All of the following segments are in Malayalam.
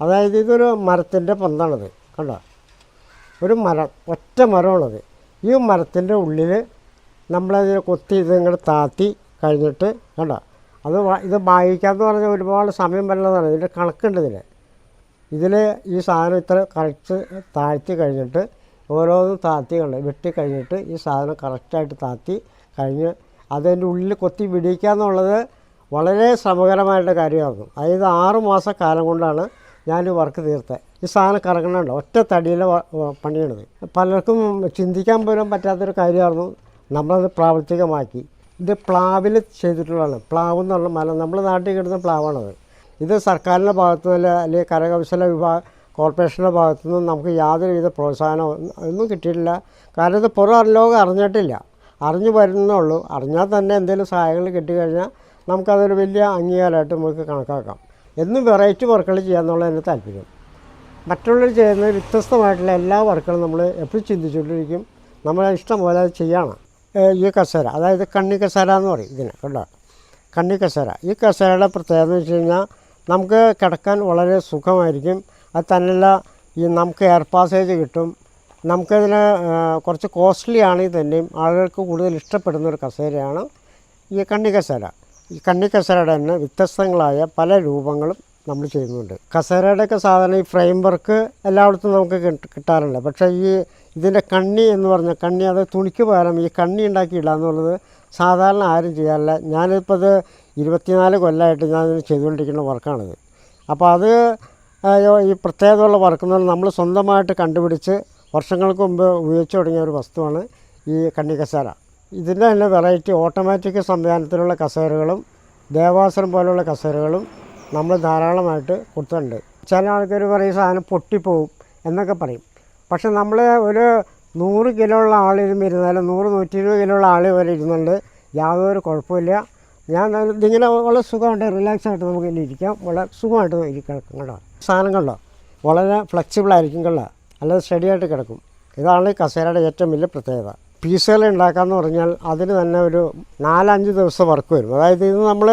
അതായത് ഇതൊരു മരത്തിന്റെ പന്താണത് കണ്ടോ? ഒരു മരം ഒറ്റ മരമാണത്. ഈ മരത്തിന്റെ ഉള്ളിൽ നമ്മളതിനെ കൊത്തി ഇത് ഇങ്ങോട്ട് താത്തി കഴിഞ്ഞിട്ട് കണ്ടോ? അത് ഇത് വായിക്കാമെന്ന് പറഞ്ഞാൽ ഒരുപാട് സമയം വരുന്നതാണ് ഇതിന്റെ കണക്കുണ്ട് ഇതിന്. ഇതിൽ ഈ സാധനം ഇത്ര കറക്റ്റ് താഴ്ത്തി കഴിഞ്ഞിട്ട് ഓരോന്നും താത്തി കണ്ട്? വെട്ടി കഴിഞ്ഞിട്ട് ഈ സാധനം കറക്റ്റായിട്ട് താത്തി കഴിഞ്ഞ് അതിന്റെ ഉള്ളിൽ കൊത്തി പിടിക്കുക എന്നുള്ളത് വളരെ ശ്രമകരമായിട്ട് കാര്യമായിരുന്നു. അതായത് ആറ് മാസ കാലം കൊണ്ടാണ് ഞാൻ വർക്ക് തീർത്തത് ഈ സാധനം കറങ്ങണുണ്ട് ഒറ്റ തടിയിൽ വ- പലർക്കും ചിന്തിക്കാൻ പോലും പറ്റാത്തൊരു കാര്യമായിരുന്നു. നമ്മളത് പ്രാവർത്തികമാക്കി. ഇത് പ്ലാവിൽ ചെയ്തിട്ടുള്ളതാണ്. പ്ലാവ് എന്നുള്ള മല നമ്മുടെ നാട്ടിൽ കിട്ടുന്ന പ്ലാവാണത്. ഇത് സർക്കാരിന്റെ ഭാഗത്തു നിന്ന് അല്ലെങ്കിൽ കരകൗശല വിഭാഗ കോർപ്പറേഷന്റെ ഭാഗത്തു നിന്നും നമുക്ക് യാതൊരുവിധ പ്രോത്സാഹനമോ ഒന്നും കിട്ടിയിട്ടില്ല. കാരണം ഇത് പുറം ലോകം അറിഞ്ഞിട്ടില്ല. അറിഞ്ഞു വരുന്നുള്ളൂ അറിഞ്ഞാൽ തന്നെ എന്തെങ്കിലും സഹായങ്ങൾ കിട്ടിക്കഴിഞ്ഞാൽ നമുക്കതൊരു വലിയ അംഗീകാരമായിട്ട് നമുക്ക് കണക്കാക്കാം. എന്നും വെറൈറ്റി വർക്കുകൾ ചെയ്യാന്നുള്ളതിന് താല്പര്യം. മറ്റുള്ളവർ ചെയ്യുന്ന വ്യത്യസ്തമായിട്ടുള്ള എല്ലാ വർക്കുകളും നമ്മൾ എപ്പോഴും ചിന്തിച്ചുകൊണ്ടിരിക്കും. നമ്മളെ ഇഷ്ടം പോലെ അത് ചെയ്യണം. ഈ കസേര അതായത് കണ്ണി കസേര എന്ന് പറയും ഇതിനെ കണ്ടോ? കണ്ണി കസേര. ഈ കസേരയുടെ പ്രത്യേകത എന്ന് വെച്ച് കഴിഞ്ഞാൽ നമുക്ക് കിടക്കാൻ വളരെ സുഖമായിരിക്കും. അത് തന്നെയല്ല ഈ നമുക്ക് എയർ പാസേജ് കിട്ടും. നമുക്കതിന് കുറച്ച് കോസ്റ്റ്ലി ആണെങ്കിൽ തന്നെയും ആളുകൾക്ക് കൂടുതൽ ഇഷ്ടപ്പെടുന്ന ഒരു കസേരയാണ് ഈ കണ്ണി കസേര. ഈ കണ്ണി കസേരയുടെ തന്നെ വ്യത്യസ്തങ്ങളായ പല രൂപങ്ങളും നമ്മൾ ചെയ്യുന്നുണ്ട്. കസേരയുടെയൊക്കെ സാധാരണ ഈ ഫ്രെയിം വർക്ക് എല്ലായിടത്തും നമുക്ക് കിട്ട- കിട്ടാറുണ്ട്. പക്ഷേ ഈ ഇതിന്റെ കണ്ണി എന്ന് പറഞ്ഞ കണ്ണി അത് തുണിക്ക് പകരം ഈ കണ്ണി ഉണ്ടാക്കിയില്ല എന്നുള്ളത് സാധാരണ ആരും ചെയ്യാറില്ല. ഞാനിപ്പോൾ അത് ഇരുപത്തിനാല് കൊല്ലമായിട്ട് ഞാൻ ചെയ്തുകൊണ്ടിരിക്കുന്ന വർക്കാണിത്. അപ്പോൾ അത് ഈ പ്രത്യേകതയുള്ള വർക്ക് എന്ന് പറഞ്ഞാൽ നമ്മൾ സ്വന്തമായിട്ട് കണ്ടുപിടിച്ച് വർഷങ്ങൾക്ക് മുമ്പ് ഉപയോഗിച്ച് തുടങ്ങിയ ഒരു വസ്തുവാണ് ഈ കണ്ണി കസേര ഇതിന്റെ തന്നെ വെറൈറ്റി ഓട്ടോമാറ്റിക് സംവിധാനത്തിലുള്ള കസേരകളും ദേവാസുരം പോലുള്ള കസേരകളും നമ്മൾ ധാരാളമായിട്ട് കൊടുത്തിട്ടുണ്ട്. ചില ആൾക്കാർ പറയും സാധനം പൊട്ടിപ്പോവും എന്നൊക്കെ പറയും. പക്ഷെ നമ്മൾ ഒരു നൂറ് കിലോ ഉള്ള ആൾ ഇരുന്നാലും നൂറ് നൂറ്റി ഇരുപത് കിലോ ഉള്ള ആൾ വരെ ഇരുന്നുണ്ട് യാതൊരു കുഴപ്പമില്ല ഞാൻ ഇതിങ്ങനെ വളരെ സുഖമായിട്ട് റിലാക്സ് ആയിട്ട് നമുക്ക് ഇനി ഇരിക്കാം. വളരെ സുഖമായിട്ട് ഇരിക്കാം കേട്ടോ. സാധനങ്ങളോ വളരെ ഫ്ലെക്സിബിൾ ആയിരിക്കും കേട്ടോ. അല്ലാതെ സ്റ്റഡി ആയിട്ട് കിടക്കും. ഇതാണ് കസേരയുടെ ഏറ്റവും വലിയ പ്രത്യേകത. പീസുകൾ ഉണ്ടാക്കാന്ന് പറഞ്ഞാൽ അതിന് തന്നെ ഒരു നാലഞ്ച് ദിവസം വർക്ക് വരും. അതായത് ഇത് നമ്മൾ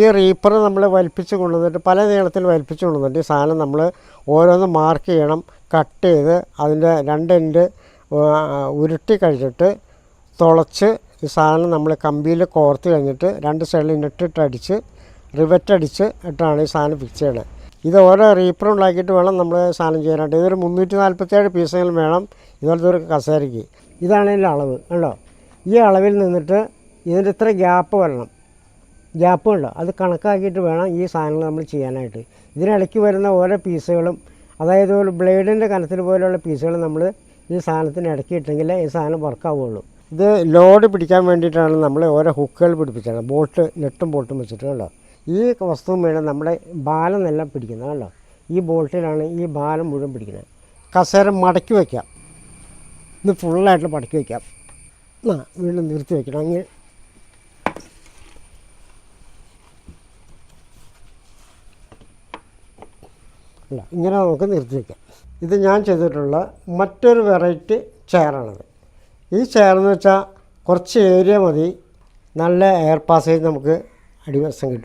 ഈ റീപ്പർ നമ്മൾ വലിപ്പിച്ച് കൊണ്ടുവന്നിട്ട് പല നീളത്തിൽ വലിപ്പിച്ച് കൊണ്ടുവന്നിട്ട് ഈ സാധനം നമ്മൾ ഓരോന്ന് മാർക്ക് ചെയ്യണം കട്ട് ചെയ്ത് അതിന്റെ രണ്ട് എൻഡ് ഉരുട്ടി കഴിഞ്ഞിട്ട് തുളച്ച് ഈ സാധനം നമ്മൾ കമ്പിയിൽ കോർത്ത് കഴിഞ്ഞിട്ട് രണ്ട് സൈഡിൽ ഇട്ടിട്ട് അടിച്ച് റിവറ്റ് അടിച്ച് ഇട്ടാണ് ഈ സാധനം ഫിക്സ് ചെയ്യണത്. ഇത് ഓരോ റീപ്പർ ഉണ്ടാക്കിയിട്ട് വേണം നമ്മൾ സാധനം ചെയ്യാനായിട്ട്. ഇതൊരു മുന്നൂറ്റി നാൽപ്പത്തേഴ് പീസുകൾ വേണം ഇതുപോലത്തെ ഒരു കസേരയ്ക്ക്. ഇതാണ് ഇതിന്റെ അളവ് കണ്ടോ? ഈ അളവിൽ നിന്നിട്ട് ഇതിന്റെ ഇത്ര ഗ്യാപ്പ് വരണം. ഗ്യാപ്പ് ഉണ്ടോ അത് കണക്കാക്കിയിട്ട് വേണം ഈ സാധനങ്ങൾ നമ്മൾ ചെയ്യാനായിട്ട്. ഇതിനിടയ്ക്ക് വരുന്ന ഓരോ പീസുകളും അതായത് ഒരു ബ്ലേഡിന്റെ കനത്തിൽ പോലെയുള്ള പീസുകൾ നമ്മൾ ഈ സാധനത്തിന് ഇടയ്ക്ക് ഇട്ടെങ്കിലേ ഈ സാധനം വർക്കാവുള്ളൂ. ഇത് ലോഡ് പിടിക്കാൻ വേണ്ടിയിട്ടാണ് നമ്മൾ ഓരോ ഹുക്കുകൾ പിടിപ്പിച്ചത്. ബോട്ട് നെട്ടും ബോട്ടും വെച്ചിട്ട് കണ്ടോ? ഈ വസ്തുവും വേണം നമ്മുടെ ബാലം എല്ലാം പിടിക്കുന്നത് കണ്ടോ? ഈ ബോൾട്ടിലാണ് ഈ ബാലം മുഴുവൻ പിടിക്കുന്നത്. കസേര മടക്കി വയ്ക്കാം ഇത് ഫുള്ളായിട്ട് മടക്കി വയ്ക്കാം ആ വീണ്ടും നിർത്തി വയ്ക്കണം അങ്ങനെ അല്ല ഇങ്ങനെ നമുക്ക് നിർത്തി വയ്ക്കാം ഇത് ഞാൻ ചെയ്തിട്ടുള്ള മറ്റൊരു വെറൈറ്റി ചെയറാണത് ഈ ചെയർ എന്ന് വെച്ചാൽ കുറച്ച് ഏരിയ മതി. നല്ല എയർ പാസേജ് നമുക്ക് അടിവശം കിട്ടും.